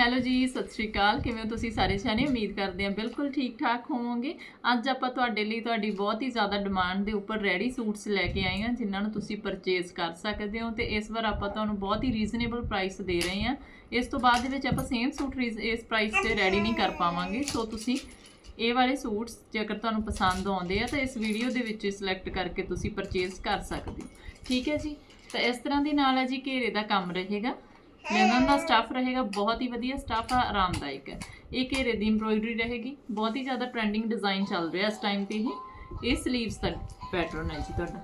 Hello ਜੀ, ਸਤਿ ਸ਼੍ਰੀ ਅਕਾਲ। ਕਿਵੇਂ ਹੋ ਤੁਸੀਂ ਸਾਰੇ ਜਾਣੇ? ਉਮੀਦ ਕਰਦੇ ਹਾਂ ਬਿਲਕੁਲ ਠੀਕ ਠਾਕ ਹੋਵੋਗੇ। ਅੱਜ ਆਪਾਂ ਤੁਹਾਡੇ ਲਈ ਤੁਹਾਡੀ ਬਹੁਤ ਹੀ ਜ਼ਿਆਦਾ ਡਿਮਾਂਡ ਦੇ ਉੱਪਰ ਰੈਡੀ ਸੂਟਸ ਲੈ ਕੇ ਆਏ ਹਾਂ, ਜਿਨ੍ਹਾਂ ਨੂੰ ਤੁਸੀਂ ਪਰਚੇਸ ਕਰ ਸਕਦੇ ਹੋ ਤੇ ਇਸ ਵਾਰ ਆਪਾਂ ਤੁਹਾਨੂੰ ਬਹੁਤ ਹੀ ਰੀਜ਼ਨੇਬਲ ਪ੍ਰਾਈਸ ਦੇ ਰਹੇ ਹਾਂ। ਇਸ ਤੋਂ ਬਾਅਦ ਦੇ ਵਿੱਚ ਆਪਾਂ ਸੇਮ ਸੂਟ ਰੀਜ਼- ਇਸ ਪ੍ਰਾਈਸ ਤੇ ਰੈਡੀ ਨਹੀਂ ਕਰ ਪਾਵਾਂਗੇ। ਸੋ ਤੁਸੀਂ ਇਹ ਵਾਲੇ ਸੂਟਸ ਜੇਕਰ ਤੁਹਾਨੂੰ ਪਸੰਦ ਆਉਂਦੇ ਆ, ਤਾਂ ਇਸ ਵੀਡੀਓ ਦੇ ਵਿੱਚ ਸਿਲੈਕਟ ਕਰਕੇ ਤੁਸੀਂ ਪਰਚੇਸ ਕਰ ਸਕਦੇ ਹੋ। ਠੀਕ ਹੈ ਜੀ? ਤਾਂ ਇਸ ਤਰ੍ਹਾਂ ਦੇ ਨਾਲ ਹੈ ਜੀ ਘੇਰੇ ਦਾ ਕੰਮ ਰਹੇਗਾ। ਲਿਨਨ ਦਾ ਸਟੱਫ ਰਹੇਗਾ, ਬਹੁਤ ਹੀ ਵਧੀਆ ਸਟੱਫ ਆ, ਆਰਾਮਦਾਇਕ ਹੈ। ਇਹ ਘੇਰੇ ਦੀ ਐਮਬ੍ਰੋਇਡਰੀ ਰਹੇਗੀ, ਬਹੁਤ ਹੀ ਜ਼ਿਆਦਾ ਟ੍ਰੈਂਡਿੰਗ ਡਿਜ਼ਾਈਨ ਚੱਲ ਰਿਹਾ ਇਸ ਟਾਈਮ ਤੇ ਇਹ। ਇਹ ਸਲੀਵਸ ਦਾ ਪੈਟਰਨ ਹੈ ਜੀ ਤੁਹਾਡਾ।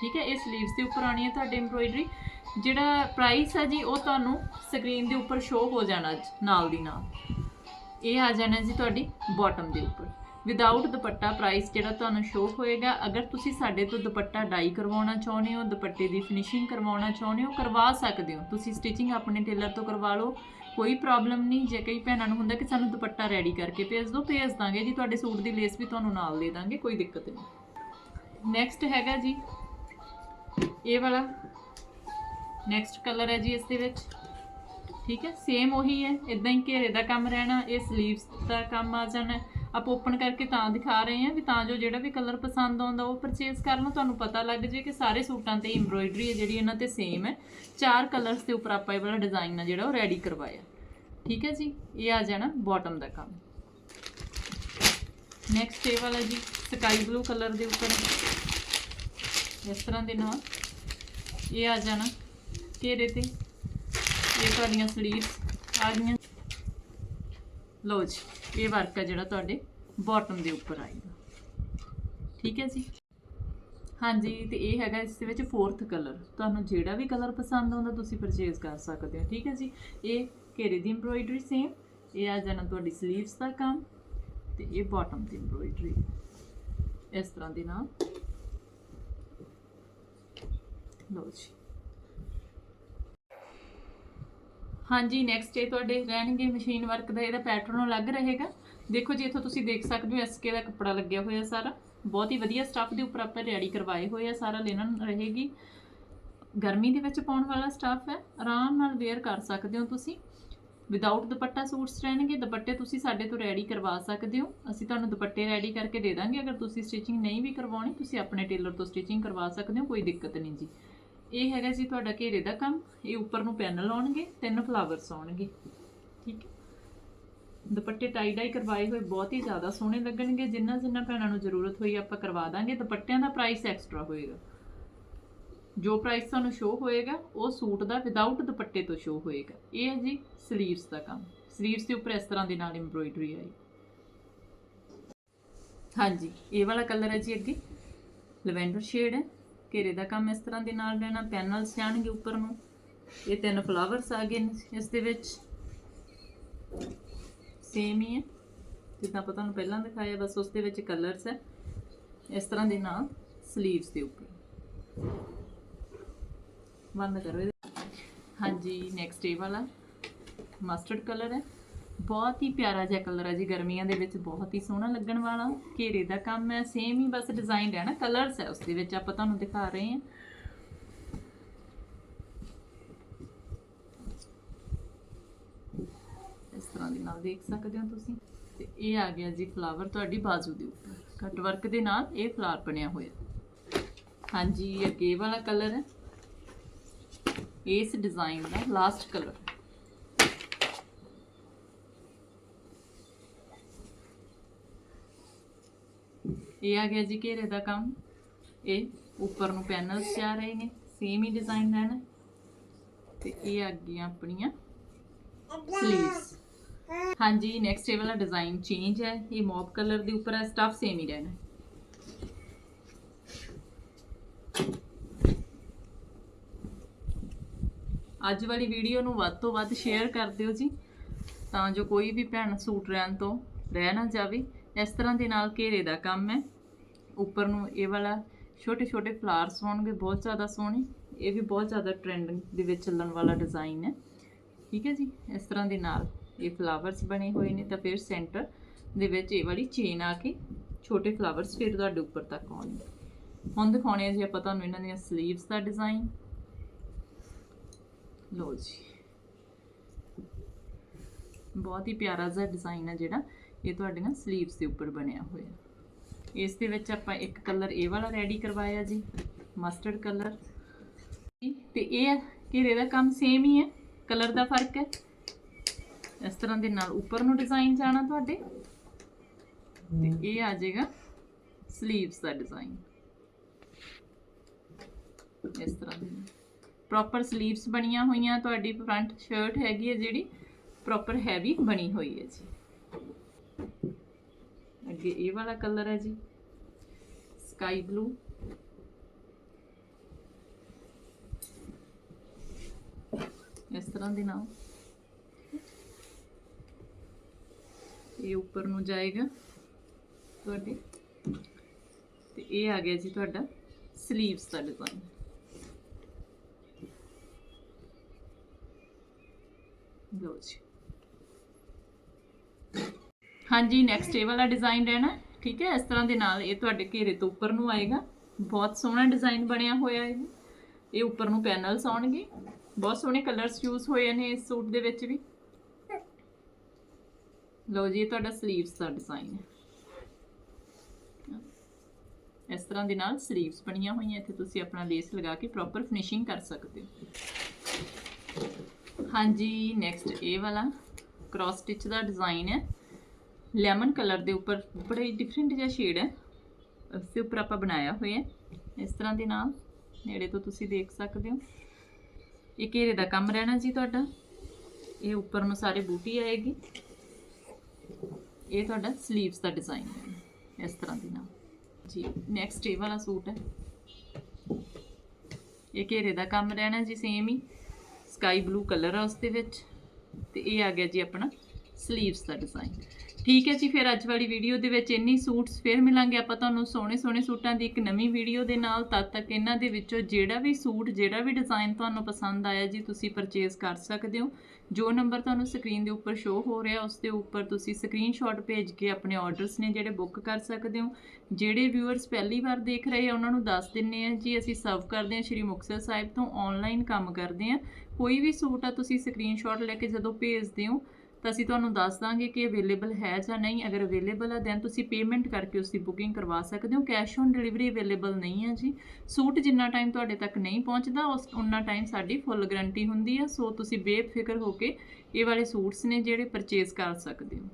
ਠੀਕ ਹੈ, ਇਹ ਸਲੀਵਸ ਦੇ ਉੱਪਰ ਆਣੀ ਹੈ ਤੁਹਾਡੀ ਐਮਬ੍ਰੋਇਡਰੀ ਜਿਹੜਾ ਪ੍ਰਾਈਸ ਆ ਜੀ, ਉਹ ਤੁਹਾਨੂੰ ਸਕਰੀਨ ਦੇ ਉੱਪਰ ਸ਼ੋ ਹੋ ਜਾਣਾ ਜੀ ਨਾਲ ਦੀ ਨਾਲ। ਇਹ ਆ ਜਾਣਾ ਜੀ ਤੁਹਾਡੀ ਬਾਟਮ ਦੇ ਉੱਪਰ। ਵਿਦਆਊਟ ਦੁਪੱਟਾ ਪ੍ਰਾਈਸ ਜਿਹੜਾ ਤੁਹਾਨੂੰ ਸ਼ੋ ਹੋਏਗਾ, ਅਗਰ ਤੁਸੀਂ ਸਾਡੇ ਤੋਂ ਦੁਪੱਟਾ ਡਾਈ ਕਰਵਾਉਣਾ ਚਾਹੁੰਦੇ ਹੋ, ਦੁਪੱਟੇ ਦੀ ਫਿਨਿਸ਼ਿੰਗ ਕਰਵਾਉਣਾ ਚਾਹੁੰਦੇ ਹੋ, ਕਰਵਾ ਸਕਦੇ ਹੋ। ਤੁਸੀਂ ਸਟਿਚਿੰਗ ਆਪਣੇ ਟੇਲਰ ਤੋਂ ਕਰਵਾ ਲਓ, ਕੋਈ ਪ੍ਰੋਬਲਮ ਨਹੀਂ। ਜੇ ਕਈ ਭੈਣਾਂ ਨੂੰ ਹੁੰਦਾ ਕਿ ਸਾਨੂੰ ਦੁਪੱਟਾ ਰੈਡੀ ਕਰਕੇ ਭੇਜ ਦਿਓ, ਭੇਜ ਦਾਂਗੇ ਜੀ। ਤੁਹਾਡੇ ਸੂਟ ਦੀ ਲੇਸ ਵੀ ਤੁਹਾਨੂੰ ਨਾਲ ਦੇ ਦਾਂਗੇ, ਕੋਈ ਦਿੱਕਤ ਨਹੀਂ। ਨੈਕਸਟ ਹੈਗਾ ਜੀ, ਇਹ ਵਾਲਾ। ਨੈਕਸਟ ਕਲਰ ਹੈ ਜੀ ਇਸ ਦੇ ਵਿੱਚ। ਠੀਕ ਹੈ ਸੇਮ ਉਹੀ ਹੈ। ਇਦਾਂ ਹੀ ਘੇਰੇ ਦਾ ਕੰਮ ਰਹਿਣਾ, ਇਹ ਸਲੀਵਸ ਦਾ ਕੰਮ ਆ ਜਾਣਾ। ਆਪਾਂ ਓਪਨ ਕਰਕੇ ਤਾਂ ਦਿਖਾ ਰਹੇ ਹਾਂ ਵੀ ਤਾਂ ਜੋ ਜਿਹੜਾ ਵੀ ਕਲਰ ਪਸੰਦ ਆਉਂਦਾ ਉਹ ਪਰਚੇਸ ਕਰ ਲਓ ਤੁਹਾਨੂੰ ਪਤਾ ਲੱਗ ਜੇ ਕਿ ਸਾਰੇ ਸੂਟਾਂ ਤੇ ਐਮਬ੍ਰੋਇਡਰੀ ਹੈ ਜਿਹੜੀ ਇਹਨਾਂ ਤੇ ਸੇਮ ਹੈ। ਚਾਰ ਕਲਰਸ ਦੇ ਉੱਪਰ ਆਪਾਂ ਇਹ ਵਾਲਾ ਡਿਜ਼ਾਈਨ ਆ ਜਿਹੜਾ ਉਹ ਰੈਡੀ ਕਰਵਾਇਆ। ਠੀਕ ਹੈ ਜੀ? ਇਹ ਆ ਜਾਣਾ ਬਾਟਮ ਦਾ ਕੰਮ। ਨੈਕਸਟ ਇਹ ਵਾਲਾ ਜੀ ਸਕਾਈ ਬਲੂ ਕਲਰ ਦੇ ਉੱਪਰ। ਇਸ ਤਰ੍ਹਾਂ ਦੇ ਨਾਲ। ਇਹ ਆ ਜਾਣਾ ਘੇਰੇ ਤੇ। ਇਹ ਤੁਹਾਡੀਆਂ ਸਲੀਵਸ ਆ ਗਈਆਂ। ਲਓ ਜੀ, ਇਹ ਵਰਕ ਹੈ ਜਿਹੜਾ ਤੁਹਾਡੇ ਬਾਟਮ ਦੇ ਉੱਪਰ ਆਏਗਾ। ਠੀਕ ਹੈ ਜੀ? ਹਾਂਜੀ, ਤੇ ਇਹ ਹੈਗਾ ਇਸ ਦੇ ਵਿੱਚ ਫੋਰਥ ਕਲਰ ਤੁਹਾਨੂੰ ਜਿਹੜਾ ਵੀ ਕਲਰ ਪਸੰਦ ਆਉਂਦਾ, ਤੁਸੀਂ ਪਰਚੇਜ਼ ਕਰ ਸਕਦੇ ਹੋ। ਠੀਕ ਹੈ ਜੀ? ਇਹ ਘੇਰੇ ਦੀ ਐਮਬ੍ਰੋਇਡਰੀ ਸੇਮ ਇਹ ਆ ਜਾਣਾ ਤੁਹਾਡੀ ਸਲੀਵਸ ਦਾ ਕੰਮ, ਤੇ ਇਹ ਬਾਟਮ ਦੀ ਐਮਬ੍ਰੋਇਡਰੀ ਇਸ ਤਰ੍ਹਾਂ ਦੇ ਨਾਲ। ਲਓ ਜੀ। ਹਾਂਜੀ ਨੈਕਸਟ ਡੇ ਤੁਹਾਡੇ ਰਹਿਣਗੇ ਮਸ਼ੀਨ ਵਰਕ ਦਾ, ਇਹਦਾ ਪੈਟਰਨ ਅਲੱਗ ਰਹੇਗਾ। ਦੇਖੋ ਜੀ, ਇੱਥੋਂ ਤੁਸੀਂ ਦੇਖ ਸਕਦੇ ਹੋ ਐਸਕੇ ਦਾ ਕੱਪੜਾ ਲੱਗਿਆ ਹੋਇਆ ਸਾਰਾ। ਬਹੁਤ ਹੀ ਵਧੀਆ ਸਟੱਫ ਦੇ ਉੱਪਰ ਆਪਾਂ ਰੈਡੀ ਕਰਵਾਏ ਹੋਏ ਆ, ਸਾਰਾ ਲੈਣਾ ਰਹੇਗੀ। ਗਰਮੀ ਦੇ ਵਿੱਚ ਪਾਉਣ ਵਾਲਾ ਸਟੱਫ ਹੈ, ਆਰਾਮ ਨਾਲ ਵੇਅਰ ਕਰ ਸਕਦੇ ਹੋ ਤੁਸੀਂ। ਵਿਦਆਊਟ ਦੁਪੱਟਾ ਸੂਟਸ ਰਹਿਣਗੇ, ਦੁਪੱਟੇ ਤੁਸੀਂ ਸਾਡੇ ਤੋਂ ਰੈਡੀ ਕਰਵਾ ਸਕਦੇ ਹੋ। ਅਸੀਂ ਤੁਹਾਨੂੰ ਦੁਪੱਟੇ ਰੈਡੀ ਕਰਕੇ ਦੇ ਦਾਂਗੇ, ਅਗਰ ਤੁਸੀਂ ਸਟਿਚਿੰਗ ਨਹੀਂ ਵੀ ਕਰਵਾਉਣੀ, ਤੁਸੀਂ ਆਪਣੇ ਟੇਲਰ ਤੋਂ ਸਟਿਚਿੰਗ ਕਰਵਾ ਸਕਦੇ ਹੋ, ਕੋਈ ਦਿੱਕਤ ਨਹੀਂ ਜੀ। ਇਹ ਹੈਗਾ ਜੀ ਤੁਹਾਡਾ ਘੇਰੇ ਦਾ ਕੰਮ। ਇਹ ਉੱਪਰ ਨੂੰ ਪੈਨਲ ਆਉਣਗੇ, ਤਿੰਨ ਫਲਾਵਰਸ ਆਉਣਗੇ। ਠੀਕ ਹੈ? ਦੁਪੱਟੇ ਟਾਈ ਡਾਈ ਕਰਵਾਏ ਹੋਏ ਬਹੁਤ ਹੀ ਜ਼ਿਆਦਾ ਸੋਹਣੇ ਲੱਗਣਗੇ। ਜਿੰਨਾ ਜਿੰਨਾ ਭੈਣਾਂ ਨੂੰ ਜ਼ਰੂਰਤ ਹੋਈ ਆਪਾਂ ਕਰਵਾ ਦਾਂਗੇ। ਦੁਪੱਟਿਆਂ ਦਾ ਪ੍ਰਾਈਸ ਐਕਸਟਰਾ ਹੋਏਗਾ। ਜੋ ਪ੍ਰਾਈਸ ਤੁਹਾਨੂੰ ਸ਼ੋ ਹੋਏਗਾ, ਉਹ ਸੂਟ ਦਾ ਵਿਦਆਊਟ ਦੁਪੱਟੇ ਤੋਂ ਸ਼ੋ ਹੋਏਗਾ। ਇਹ ਹੈ ਜੀ ਸਲੀਵਸ ਦਾ ਕੰਮ। ਸਲੀਵਸ ਦੇ ਉੱਪਰ ਇਸ ਤਰ੍ਹਾਂ ਦੇ ਨਾਲ ਐਮਬ੍ਰੋਇਡਰੀ ਆਈ। ਹਾਂਜੀ, ਇਹ ਵਾਲਾ ਕਲਰ ਹੈ ਜੀ ਅੱਗੇ। ਲਵੈਂਡਰ ਸ਼ੇਡ ਹੈ। ਘੇਰੇ ਦਾ ਕੰਮ ਇਸ ਤਰ੍ਹਾਂ ਦੇ ਨਾਲ ਰਹਿਣਾ ਪੈਨਲਸ ਜਾਣਗੇ ਉੱਪਰ ਨੂੰ। ਇਹ ਤਿੰਨ ਫਲਾਵਰਸ ਆ ਗਏ ਨੇ ਇਸ ਦੇ ਵਿੱਚ। ਸੇਮ ਹੀ ਹੈ। ਜਿੱਦਾਂ ਆਪਾਂ ਤੁਹਾਨੂੰ ਪਹਿਲਾਂ ਦਿਖਾਇਆ, ਬਸ ਉਸ ਦੇ ਵਿੱਚ ਕਲਰਸ ਹੈ। ਇਸ ਤਰ੍ਹਾਂ ਦੇ ਨਾਲ ਸਲੀਵਸ ਦੇ ਉੱਪਰ। ਬੰਦ ਕਰੋ ਇਹਦੇ। ਹਾਂਜੀ ਨੈਕਸਟ ਏ ਵਾਲਾ। ਮਸਟਰਡ ਕਲਰ ਹੈ। ਬਹੁਤ ਹੀ ਪਿਆਰਾ ਜਿਹਾ ਕਲਰ ਹੈ ਜੀ ਗਰਮੀਆਂ ਦੇ ਵਿੱਚ, ਬਹੁਤ ਹੀ ਸੋਹਣਾ ਲੱਗਣ ਵਾਲਾ। ਘੇਰੇ ਦਾ ਕੰਮ ਹੈ ਸੇਮ ਹੀ ਬਸ ਡਿਜ਼ਾਈਨ ਨਾ ਕਲਰਸ ਹੈ ਉਸ ਦੇ ਵਿੱਚ ਆਪਾਂ ਤੁਹਾਨੂੰ ਦਿਖਾ ਰਹੇ ਹਾਂ। ਇਸ ਤਰ੍ਹਾਂ ਦੇ ਨਾਲ ਦੇਖ ਸਕਦੇ ਹੋ ਤੁਸੀਂ। ਤੇ ਇਹ ਆ ਗਿਆ ਜੀ ਫਲਾਵਰ ਤੁਹਾਡੀ ਬਾਜ਼ੂ ਦੇ ਉੱਪਰ। ਕੱਟ ਵਰਕ ਦੇ ਨਾਲ ਇਹ ਫਲਾਵਰ ਬਣਿਆ ਹੋਇਆ। ਹਾਂਜੀ ਅੱਗੇ ਵਾਲਾ ਕਲਰ ਹੈ। ਇਸ ਡਿਜ਼ਾਈਨ ਦਾ ਲਾਸਟ ਕਲਰ ਇਹ ਆ ਗਿਆ ਜੀ ਘੇਰੇ ਦਾ ਕੰਮ। ਇਹ ਉੱਪਰ ਨੂੰ ਪੈਨਲਸ ਜਾ ਰਹੇ ਨੇ ਸੇਮ ਹੀ ਡਿਜ਼ਾਈਨ ਰਹਿਣਾ ਤੇ ਇਹ ਆ ਗਈਆਂ ਆਪਣੀਆਂ ਸਲੀਵਸ ਹਾਂਜੀ ਨੈਕਸਟ ਇਹ ਵਾਲਾ ਡਿਜ਼ਾਈਨ ਚੇਂਜ ਹੈ। ਇਹ ਮੌਪ ਕਲਰ ਦੇ ਉੱਪਰ ਹੈ ਸਟਫ ਸੇਮ ਹੀ ਰਹਿਣਾ। ਅੱਜ ਵਾਲੀ ਵੀਡੀਓ ਨੂੰ ਵੱਧ ਤੋਂ ਵੱਧ ਸ਼ੇਅਰ ਕਰ ਦਿਓ ਜੀ, ਤਾਂ ਜੋ ਕੋਈ ਵੀ ਭੈਣ ਸੂਟ ਰਹਿਣ ਤੋਂ ਰਹਿ ਨਾ ਜਾਵੇ। ਇਸ ਤਰ੍ਹਾਂ ਦੇ ਨਾਲ ਘੇਰੇ ਦਾ ਕੰਮ ਹੈ। ਉੱਪਰ ਨੂੰ ਇਹ ਵਾਲਾ ਛੋਟੇ ਛੋਟੇ ਫਲਾਵਰਸ ਹੋਣਗੇ, ਬਹੁਤ ਜ਼ਿਆਦਾ ਸੋਹਣੇ। ਇਹ ਵੀ ਬਹੁਤ ਜ਼ਿਆਦਾ ਟ੍ਰੈਂਡਿੰਗ ਦੇ ਵਿੱਚ ਚੱਲਣ ਵਾਲਾ ਡਿਜ਼ਾਈਨ ਹੈ। ਠੀਕ ਹੈ ਜੀ? ਇਸ ਤਰ੍ਹਾਂ ਦੇ ਨਾਲ ਇਹ ਫਲਾਵਰਸ ਬਣੇ ਹੋਏ ਨੇ, ਤਾਂ ਫਿਰ ਸੈਂਟਰ ਦੇ ਵਿੱਚ ਇਹ ਵਾਲੀ ਚੇਨ ਆ ਕੇ ਛੋਟੇ ਫਲਾਵਰਸ ਫਿਰ ਤੁਹਾਡੇ ਉੱਪਰ ਤੱਕ ਆਉਣਗੇ। ਹੁਣ ਦਿਖਾਉਣੇ ਆ ਜੀ ਆਪਾਂ ਤੁਹਾਨੂੰ ਇਹਨਾਂ ਦੀਆਂ 슬ੀਵਸ ਦਾ ਡਿਜ਼ਾਈਨ ਲਓ ਜੀ। ਬਹੁਤ ਹੀ ਪਿਆਰਾ ਜਿਹਾ ਡਿਜ਼ਾਈਨ ਹੈ ਜਿਹੜਾ, ਇਹ ਤੁਹਾਡੀਆਂ ਸਲੀਵਸ ਦੇ ਉੱਪਰ ਬਣਿਆ ਹੋਇਆ। ਇਸ ਦੇ ਵਿੱਚ ਆਪਾਂ ਇੱਕ ਕਲਰ ਇਹ ਵਾਲਾ ਰੈਡੀ ਕਰਵਾਇਆ ਜੀ ਮਸਟਰਡ ਕਲਰ। ਤੇ ਇਹ ਘੇਰੇ ਦਾ ਕੰਮ ਸੇਮ ਹੀ ਹੈ ਕਲਰ ਦਾ ਫ਼ਰਕ ਹੈ। ਇਸ ਤਰ੍ਹਾਂ ਦੇ ਨਾਲ ਉੱਪਰ ਨੂੰ ਡਿਜ਼ਾਈਨ ਜਾਣਾ ਤੁਹਾਡੇ। ਤੇ ਇਹ ਆ ਜਾਏਗਾ ਸਲੀਵਸ ਦਾ ਡਿਜ਼ਾਈਨ ਇਸ ਤਰ੍ਹਾਂ ਦੀ ਪ੍ਰੋਪਰ ਸਲੀਵਸ ਬਣੀਆਂ ਹੋਈਆਂ ਤੁਹਾਡੀ ਫਰੰਟ ਸ਼ਰਟ ਹੈਗੀ ਹੈ ਜਿਹੜੀ ਪ੍ਰੋਪਰ ਹੈਵੀ ਬਣੀ ਹੋਈ ਹੈ ਜੀ। ਅੱਗੇ ਇਹ ਵਾਲਾ ਕਲਰ ਹੈ ਜੀ। ਸਕਾਈ ਬਲੂ ਇਸ ਤਰ੍ਹਾਂ ਦੇ ਨਾਲ ਇਹ ਉੱਪਰ ਨੂੰ ਜਾਏਗਾ ਤੁਹਾਡੇ। ਤੇ ਇਹ ਆ ਗਿਆ ਜੀ ਤੁਹਾਡਾ ਸਲੀਵਸ ਦਾ ਡਿਜ਼ਾਈਨ ਲਓ ਜੀ। ਹਾਂਜੀ ਨੈਕਸਟ ਇਹ ਵਾਲਾ ਡਿਜ਼ਾਈਨ ਰਹਿਣਾ, ਠੀਕ ਹੈ? ਇਸ ਤਰ੍ਹਾਂ ਦੇ ਨਾਲ ਇਹ ਤੁਹਾਡੇ ਘੇਰੇ ਤੋਂ ਉੱਪਰ ਨੂੰ ਆਏਗਾ। ਬਹੁਤ ਸੋਹਣਾ ਡਿਜ਼ਾਈਨ ਬਣਿਆ ਹੋਇਆ ਹੈ ਇਹ ਉੱਪਰ ਨੂੰ ਪੈਨਲਸ ਆਉਣਗੇ। ਬਹੁਤ ਸੋਹਣੇ ਕਲਰਸ ਯੂਜ਼ ਹੋਏ ਨੇ ਇਸ ਸੂਟ ਦੇ ਵਿੱਚ ਵੀ। ਲਓ ਜੀ, ਇਹ ਤੁਹਾਡਾ ਸਲੀਵਸ ਦਾ ਡਿਜ਼ਾਈਨ ਹੈ। ਇਸ ਤਰ੍ਹਾਂ ਦੇ ਨਾਲ ਸਲੀਵਸ ਬਣੀਆਂ ਹੋਈਆਂ, ਇੱਥੇ ਤੁਸੀਂ ਆਪਣਾ ਲੇਸ ਲਗਾ ਕੇ ਪ੍ਰੋਪਰ ਫਿਨਿਸ਼ਿੰਗ ਕਰ ਸਕਦੇ ਹੋ। ਹਾਂਜੀ ਨੈਕਸਟ ਇਹ ਵਾਲਾ ਕ੍ਰਾਸ ਸਟਿਚ ਦਾ ਡਿਜ਼ਾਈਨ ਹੈ। ਲੈਮਨ ਕਲਰ ਦੇ ਉੱਪਰ ਬੜਾ ਹੀ ਡਿਫਰੈਂਟ ਜਿਹਾ ਸ਼ੇਡ ਹੈ। ਉਸ ਦੇ ਉੱਪਰ ਆਪਾਂ ਬਣਾਇਆ ਹੋਇਆ ਇਸ ਤਰ੍ਹਾਂ ਦੇ ਨਾਲ ਨੇੜੇ ਤੋਂ ਤੁਸੀਂ ਦੇਖ ਸਕਦੇ ਹੋ। ਇਹ ਘੇਰੇ ਦਾ ਕੰਮ ਰਹਿਣਾ ਜੀ ਤੁਹਾਡਾ। ਇਹ ਉੱਪਰ ਨੂੰ ਸਾਰੇ ਬੂਟੀ ਆਏਗੀ। ਇਹ ਤੁਹਾਡਾ ਸਲੀਵਸ ਦਾ ਡਿਜ਼ਾਈਨ ਹੈ। ਇਸ ਤਰ੍ਹਾਂ ਦੇ ਨਾਲ। ਜੀ ਨੈਕਸਟ ਇਹ ਵਾਲਾ ਸੂਟ ਹੈ। ਇਹ ਘੇਰੇ ਦਾ ਕੰਮ ਰਹਿਣਾ ਜੀ ਸੇਮ ਹੀ। ਸਕਾਈ ਬਲੂ ਕਲਰ ਆ ਉਸ ਦੇ ਵਿੱਚ। ਤੇ ਇਹ ਆ ਗਿਆ ਜੀ ਆਪਣਾ ਸਲੀਵਸ ਦਾ ਡਿਜ਼ਾਈਨ ਠੀਕ ਹੈ ਜੀ, ਫਿਰ ਅੱਜ ਵਾਲੀ ਵੀਡੀਓ ਦੇ ਵਿੱਚ ਇੰਨੀ ਸੂਟਸ ਫਿਰ ਮਿਲਾਂਗੇ ਆਪਾਂ ਤੁਹਾਨੂੰ ਸੋਹਣੇ ਸੋਹਣੇ ਸੂਟਾਂ ਦੀ ਇੱਕ ਨਵੀਂ ਵੀਡੀਓ ਦੇ ਨਾਲ। ਤਦ ਤੱਕ ਇਹਨਾਂ ਦੇ ਵਿੱਚੋਂ ਜਿਹੜਾ ਵੀ ਸੂਟ, ਜਿਹੜਾ ਵੀ ਡਿਜ਼ਾਈਨ ਤੁਹਾਨੂੰ ਪਸੰਦ ਆਇਆ ਜੀ, ਤੁਸੀਂ ਪਰਚੇਸ ਕਰ ਸਕਦੇ ਹੋ। ਜੋ ਨੰਬਰ ਤੁਹਾਨੂੰ ਸਕਰੀਨ ਦੇ ਉੱਪਰ ਸ਼ੋ ਹੋ ਰਿਹਾ, ਉਸ ਦੇ ਉੱਪਰ ਤੁਸੀਂ ਸਕਰੀਨਸ਼ਾਟ ਭੇਜ ਕੇ ਆਪਣੇ ਆਰਡਰਸ ਨੇ ਜਿਹੜੇ ਬੁੱਕ ਕਰ ਸਕਦੇ ਹੋ। ਜਿਹੜੇ ਵਿਊਅਰਸ ਪਹਿਲੀ ਵਾਰ ਦੇਖ ਰਹੇ ਆ, ਉਹਨਾਂ ਨੂੰ ਦੱਸ ਦਿੰਨੇ ਆ ਜੀ, ਅਸੀਂ ਸਰਵ ਕਰਦੇ ਹਾਂ ਸ਼੍ਰੀ ਮੁਕਤਸਰ ਸਾਹਿਬ ਤੋਂ ਆਨਲਾਈਨ ਕੰਮ ਕਰਦੇ ਹਾਂ। ਕੋਈ ਵੀ ਸੂਟ ਆ, ਤੁਸੀਂ ਸਕਰੀਨਸ਼ਾਟ ਲੈ ਕੇ ਜਦੋਂ ਭੇਜਦੇ ਹੋ ਤਾਂ ਅਸੀਂ ਤੁਹਾਨੂੰ ਦੱਸ ਦਾਂਗੇ ਕਿ ਅਵੇਲੇਬਲ ਹੈ ਜਾਂ ਨਹੀਂ। ਅਗਰ ਅਵੇਲੇਬਲ ਹੈ ਦੈਨ ਤੁਸੀਂ ਪੇਮੈਂਟ ਕਰਕੇ ਉਸ ਦੀ ਬੁਕਿੰਗ ਕਰਵਾ ਸਕਦੇ ਹੋ। ਕੈਸ਼ ਔਨ ਡਿਲੀਵਰੀ ਅਵੇਲੇਬਲ ਨਹੀਂ ਹੈ ਜੀ। ਸੂਟ ਜਿੰਨਾ ਟਾਈਮ ਤੁਹਾਡੇ ਤੱਕ ਨਹੀਂ ਪਹੁੰਚਦਾ, ਉਸ ਉਨਾ ਟਾਈਮ ਸਾਡੀ ਫੁੱਲ ਗਾਰੰਟੀ ਹੁੰਦੀ ਹੈ ਸੋ ਤੁਸੀਂ ਬੇਫਿਕਰ ਹੋ ਕੇ ਇਹ ਵਾਲੇ ਸੂਟਸ ਨੇ ਜਿਹੜੇ ਪਰਚੇਸ ਕਰ ਸਕਦੇ ਹੋ।